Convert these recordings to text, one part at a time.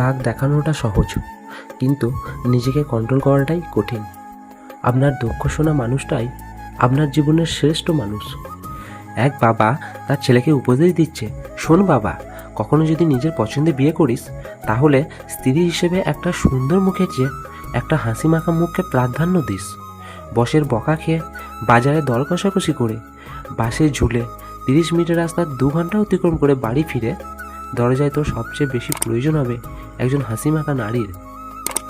রাগ দেখানোটা সহজ, কিন্তু নিজেকে কন্ট্রোল করাটাই কঠিন। আপনার দক্ষ শোনা মানুষটাই আপনার জীবনের শ্রেষ্ঠ মানুষ। এক বাবা তার ছেলেকে উপদেশ দিচ্ছে, শোন বাবা, কখনো যদি নিজের পছন্দে বিয়ে করিস, তাহলে স্ত্রী হিসেবে একটা সুন্দর মুখের চেয়ে, একটা হাসি মাখা মুখকে প্রাধান্য দিস। বসের বকা খেয়ে, বাজারে দর কষাকষি করে, বাসে ঝুলে, তিরিশ মিনিটের রাস্তা দু ঘণ্টা অতিক্রম করে বাড়ি ফিরে দরজায় তো সবচেয়ে বেশি প্রয়োজন হবে একজন হাসি মাখা নারীর।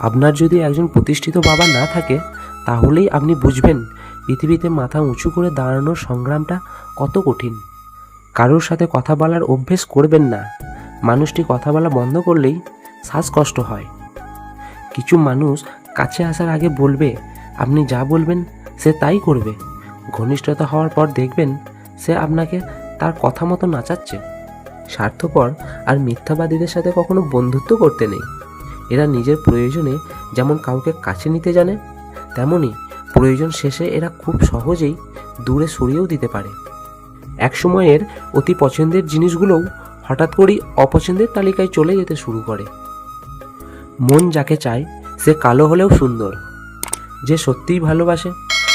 আপনার যদি একজন প্রতিষ্ঠিত বাবা না থাকে, তাহলেই আপনি বুঝবেন পৃথিবীতে মাথা উঁচু করে দাঁড়ানোর সংগ্রামটা কত কঠিন। কারোর সাথে কথা বলার অভ্যেস করবেন না। মানুষটি কথা বলা বন্ধ করলেই শ্বাসকষ্ট হয়। কিছু মানুষ কাছে আসার আগে বলবে, আপনি যা বলবেন, সে তাই করবে। ঘনিষ্ঠতা হওয়ার পর দেখবেন, সে আপনাকে তার কথা মতো নাচাচ্ছে। স্বার্থপর আর মিথ্যাবাদীদের সাথে কখনো বন্ধুত্ব করতে নেই। এরা নিজের প্রয়োজনে যেমন কাউকে কাছে নিতে জানে, তেমনি প্রয়োজন শেষে এরা খুব সহজেই দূরে সরিয়েও দিতে পারে। এক সময়ের অতি পছন্দের জিনিসগুলোও হঠাৎ করেই অপছন্দের তালিকায় চলে যেতে শুরু করে। মন যাকে চায়, সে কালো হলেও সুন্দর। যে সত্যিই ভালোবাসে,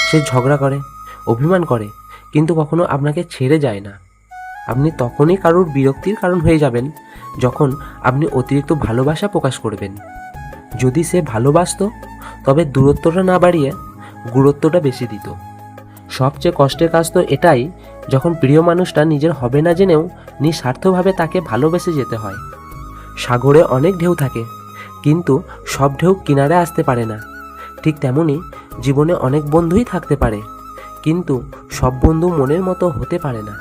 সে ঝগড়া করে, অভিমান করে, কিন্তু কখনো আপনাকে ছেড়ে যায় না। আপনি তখনই কারোর বিরক্তির কারণ হয়ে যাবেন, যখন আপনি অতিরিক্ত ভালোবাসা প্রকাশ করবেন। যদি সে ভালোবাসতো, তবে দূরত্বটা না বাড়িয়ে গুরুত্বটা বেশি দিত। সবচেয়ে কষ্টের কাজ তো এটাই, যখন প্রিয় মানুষটা নিজের হবে না জেনেও নিঃস্বার্থভাবে তাকে ভালোবেসে যেতে হয়। সাগরে অনেক ঢেউ থাকে, কিন্তু সব ঢেউ কিনারে আসতে পারে না। ঠিক তেমনই জীবনে অনেক বন্ধুই থাকতে পারে, কিন্তু সব বন্ধু মনের মতো হতে পারে না।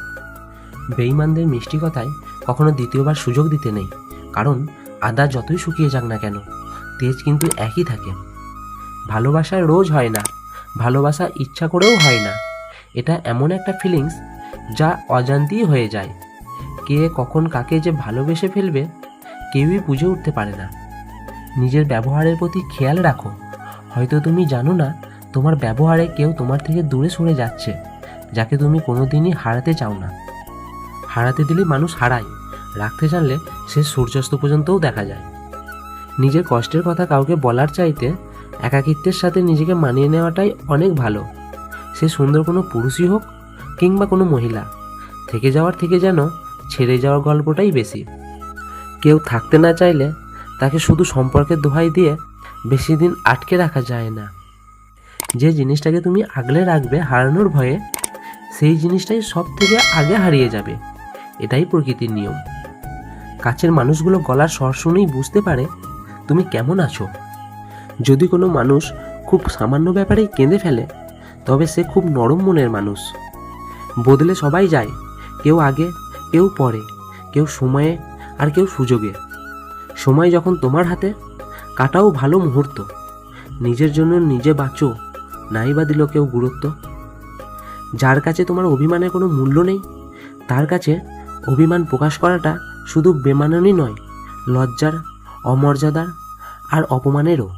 বেইমানদের মিষ্টি কথায় কখনো দ্বিতীয়বার সুযোগ দিতে নেই। কারণ আদা যতই শুকিয়ে যাক না কেন, তেজ কিন্তু একই থাকে। ভালোবাসা রোজ হয় না, ভালোবাসা ইচ্ছা করেও হয় না। এটা এমন একটা ফিলিংস যা অজান্তেই হয়ে যায়। কে কখন কাকে যে ভালোবেসে ফেলবে, কেউই বুঝে উঠতে পারে না। নিজের ব্যবহারের প্রতি খেয়াল রাখো। হয়তো তুমি জানো না, তোমার ব্যবহারে কেউ তোমার থেকে দূরে সরে যাচ্ছে, যাকে তুমি কোনোদিনই হারাতে চাও না। হারাতে দিলে মানুষ হারায়। রাখতে জানলে সে সূর্যাস্ত পর্যন্তও দেখা যায়। নিজের কষ্টের কথা কাউকে বলার চাইতে একাকিত্বের সাথে নিজেকে মানিয়ে নেওয়াটাই অনেক ভালো। সে সুন্দর কোনো পুরুষই হোক কিংবা কোনো মহিলা, থেকে যাওয়ার থেকে যেন ছেড়ে যাওয়ার গল্পটাই বেশি। কেউ থাকতে না চাইলে তাকে শুধু সম্পর্কের দোহাই দিয়ে বেশি দিন আটকে রাখা যায় না। যে জিনিসটাকে তুমি আগলে রাখবে হারানোর ভয়ে, সেই জিনিসটাই সব থেকে আগে হারিয়ে যাবে। এটাই প্রকৃতির নিয়ম। কাছের মানুষগুলো গলার স্বর শুনেই বুঝতে পারে, তুমি কেমন আছো? যদি কোনো মানুষ খুব সামান্য ব্যাপারেই কেঁদে ফেলে, তবে সে খুব নরম মনের মানুষ। বদলে সবাই যায়, কেউ আগে, কেউ পরে, কেউ সময়ে আর কেউ সুযোগে। সময় যখন তোমার হাতে, কাটাও ভালো মুহূর্ত। নিজের জন্য নিজে বাঁচো, নাই বা দিল কেউ গুরুত্ব। যার কাছে তোমার অভিমানের কোনো মূল্য নেই, তার কাছে অভিমান প্রকাশ করাটা শুধু বেমানানই নয়, লজ্জার, অমর্যাদার আর অপমানেরও।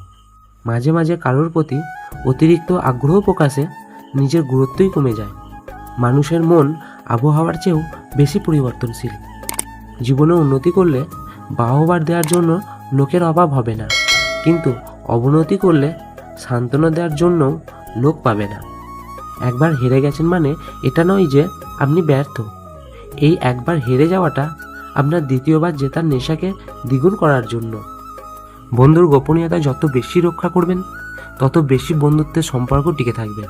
মাঝে মাঝে কারোর প্রতি অতিরিক্ত আগ্রহ প্রকাশে নিজের গুরুত্বই কমে যায়। মানুষের মন আবহাওয়ার চেয়েও বেশি পরিবর্তনশীল। জীবনে উন্নতি করলে বাহবার দেওয়ার জন্য লোকের অভাব হবে না। কিন্তু অবনতি করলে সান্ত্বনা দেওয়ার জন্য লোক পাবে না। একবার হেরে গেছেন মানে এটা নয় যে আপনি ব্যর্থ। এই একবার হেরে যাওয়াটা আপনার দ্বিতীয়বার জেতার নেশাকে দ্বিগুণ করার জন্য। বন্ধুর গোপনীয়তা যত বেশি রক্ষা করবেন, তত বেশি বন্ধুত্বের সম্পর্ক টিকে থাকবে।